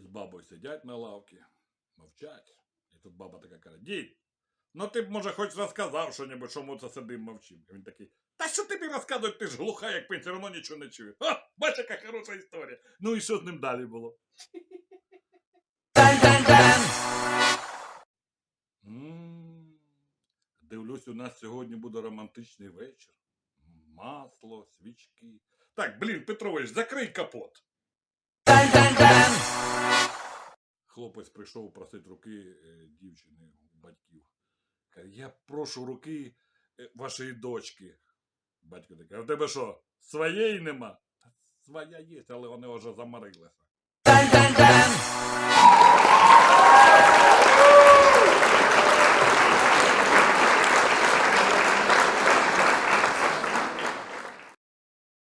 бабою сидять на лавці, мовчать. І тут баба така каже: Дід, ну ти б, може, хоч розказав що-небудь, чому це сидим мовчим. І він такий. Та що тобі розказують, ти ж глуха, як пень, все одно нічого не чує. Бач, яка хороша історія. Ну і що з ним далі було? Дивлюсь, у нас сьогодні буде романтичний вечір. Масло, свічки. Так, блін, Петрович, закрий капот. Хлопець прийшов просити руки е, дівчини батьків. Каже, я прошу руки е, вашої дочки. Батько такий, а в тебе що, своєї нема? Своя є, але вони вже замарилися.